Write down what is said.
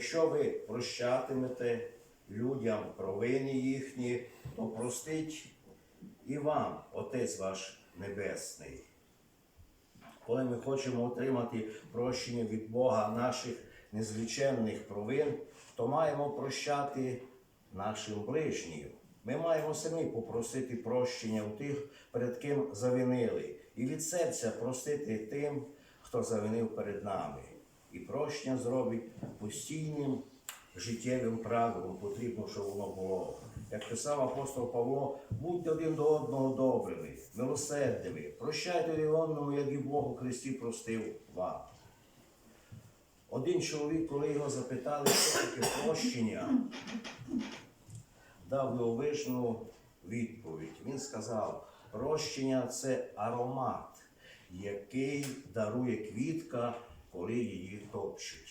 якщо ви прощатимете людям провини їхні, то простить і вам, Отець ваш Небесний. Коли ми хочемо отримати прощення від Бога наших незліченних провин, то маємо прощати нашим ближнім. Ми маємо самі попросити прощення у тих, перед ким завинили, і від серця простити тим, хто завинив перед нами. І прощення зробить постійним життєвим правилом, потрібно, щоб воно було. Як писав апостол Павло, будьте один до одного добрими, милосердними, прощайте один одному, як і Бог у Христі простив вам. Один чоловік, коли його запитали, що таке прощення, дав дивовижну відповідь. Він сказав, прощення це аромат, який дарує квітка, коли її popszysz.